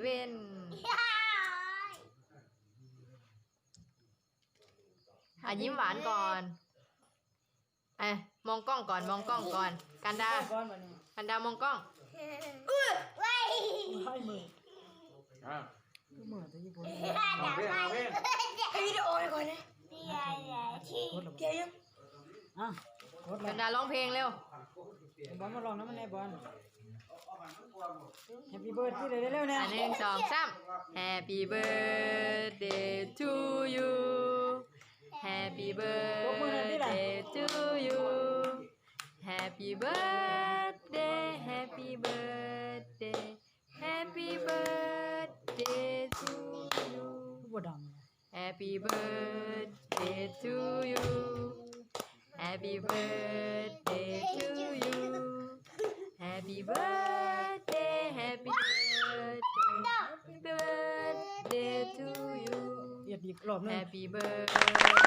เว่นอะยิ้มหวานก่อนเอ้ะมองกล้องก่อนมองกล้องก่อน กันดากันดามองกล้อง ให้มืออะก็เหมือนตัวญี่ปุ่เอาเพ่เอาเพ่ไวิดีโอเลยก่อนนะเกียกันดาร้องเพลงเร็วบอลมาลองน้ำมันไอบอล แฮปปี้เบิร์ดที่เลยเร็วๆเนี่ย อันหนึ่งสองสาม Happy birthday to you Happy birthday to you Happy birthday Happy birthday Happy birthday to you บดัง Happy birthday to you Happy birthday to you you เอียดอีกรอบนึง Happy birthday